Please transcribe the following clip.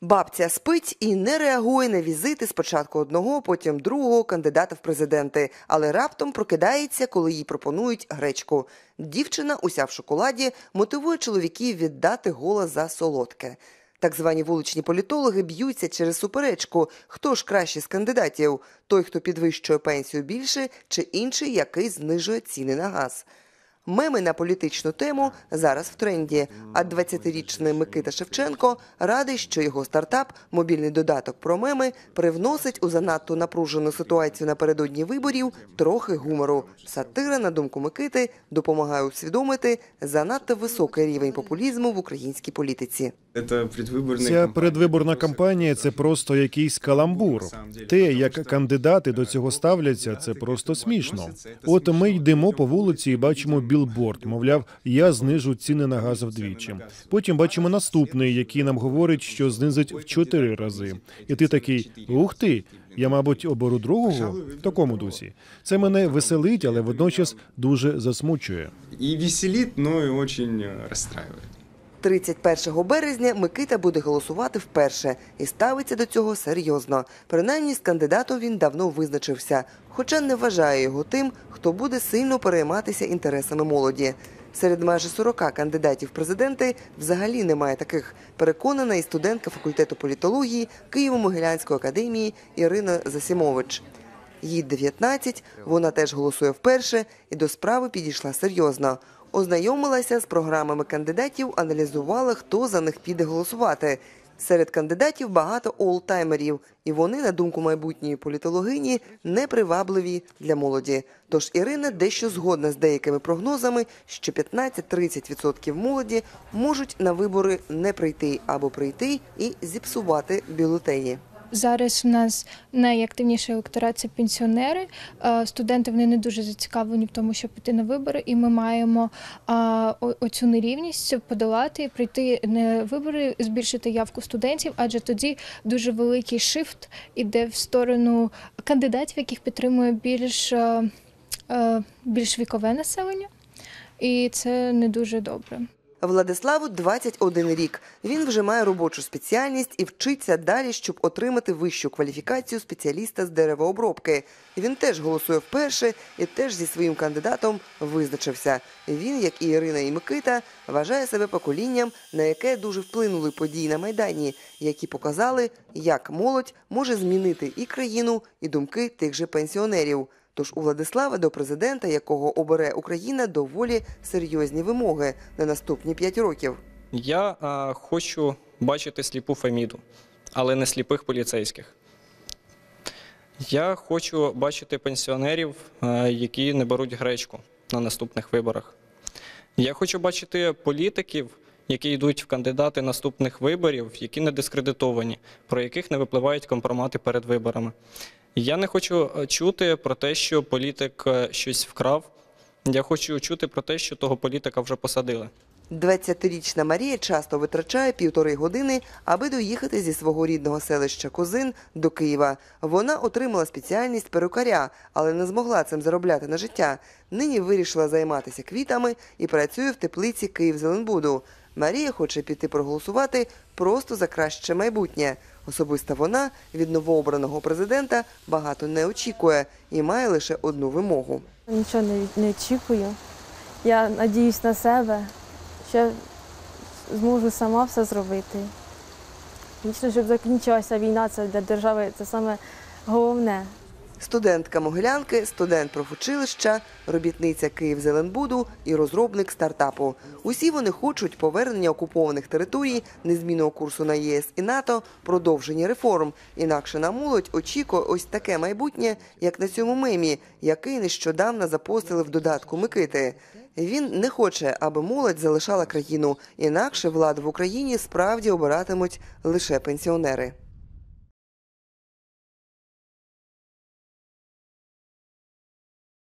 Бабця спить і не реагує на візити спочатку одного, потім другого кандидата в президенти, але раптом прокидається, коли їй пропонують гречку. Дівчина, уся в шоколаді, мотивує чоловіків віддати голос за солодке. Так звані вуличні політологи б'ються через суперечку. Хто ж краще з кандидатів? Той, хто підвищує пенсію більше, чи інший, який знижує ціни на газ. Меми на політичну тему зараз в тренді. А 20-річний Микита Шевченко радий, що його стартап, мобільний додаток про меми, привносить у занадто напружену ситуацію напередодні виборів трохи гумору. Сатира, на думку Микити, допомагає усвідомити занадто високий рівень популізму в українській політиці. Ця передвиборна кампанія це просто якийсь каламбур. Те, як кандидати до цього ставляться, це просто смішно. От ми йдемо по вулиці і бачимо білборд. Мовляв, я знижу ціни на газ вдвічі. Потім бачимо наступний, який нам говорить, що знизить в чотири рази. І ти такий ух ти. Я, мабуть, оберу другого в такому дусі. Це мене веселить, але водночас дуже засмучує. і веселить, але і очень розстраює. 31 березня Микита буде голосувати вперше і ставиться до цього серйозно. Принаймні з кандидатом він давно визначився, хоча не вважає його тим, хто буде сильно перейматися інтересами молоді. Серед майже 40 кандидатів президенти взагалі немає таких. Переконана і студентка факультету політології Києво-Могилянської академії Ірина Засімович. Їй 19, вона теж голосує вперше і до справи підійшла серйозно. Ознайомилася з програмами кандидатів, аналізувала, хто за них піде голосувати. Серед кандидатів багато олтаймерів, і вони, на думку майбутньої політологині, непривабливі для молоді. Тож Ірина дещо згодна з деякими прогнозами, що 15-30% молоді можуть на вибори не прийти або прийти і зіпсувати бюлетені. Зараз у нас найактивніший електорат це пенсіонери. Е, Студенти вони не дуже зацікавлені в тому, щоб піти на вибори, і ми маємо оцю нерівність подолати, прийти на вибори, збільшити явку студентів, адже тоді дуже великий шифт іде в сторону кандидатів, яких підтримує більш, е, е, більш вікове населення, і це не дуже добре. Владиславу 21 рік. Він вже має робочу спеціальність і вчиться далі, щоб отримати вищу кваліфікацію спеціаліста з деревообробки. Він теж голосує вперше і теж зі своїм кандидатом визначився. Він, як і Ірина і Микита, вважає себе поколінням, на яке дуже вплинули події на майдані, які показали, як молодь може змінити і країну, і думки тих же пенсіонерів. Тож у Владислава до президента, якого обере Україна, доволі серйозні вимоги на наступні п'ять років. Я а, хочу бачити сліпу Феміду, але не сліпих поліцейських. Я хочу бачити пенсіонерів, а, які не беруть гречку на наступних виборах. Я хочу бачити політиків, які йдуть в кандидати наступних виборів, які не дискредитовані, про яких не випливають компромати перед виборами. Я не хочу е, чути про те, що політик е, щось вкрав. Я хочу чути про те, що того політика вже посадили. 20-річна Марія часто витрачає півтори години, аби доїхати зі свого рідного селища Козин до Києва. Вона отримала спеціальність перукаря, але не змогла цим заробляти на життя. Нині вирішила займатися квітами і працює в теплиці Київ-Зеленбуду. Марія хоче піти проголосувати просто за краще майбутнє. Особисто вона від новообраного президента багато не очікує і має лише одну вимогу. Нічого не, очікую. Я надіюсь на себе, що зможу сама все зробити. Звісно, щоб закінчилася війна, це для держави це саме головне. Студентка Могилянки, студент профучилища, робітниця Київзеленбуду і розробник стартапу. Усі вони хочуть повернення окупованих територій, незмінного курсу на ЄС і НАТО, продовження реформ. Інакше на молодь очікує ось таке майбутнє, як на цьому мемі, який нещодавно запостили в додатку Микити. Він не хоче, аби молодь залишала країну, інакше владу в Україні справді обиратимуть лише пенсіонери.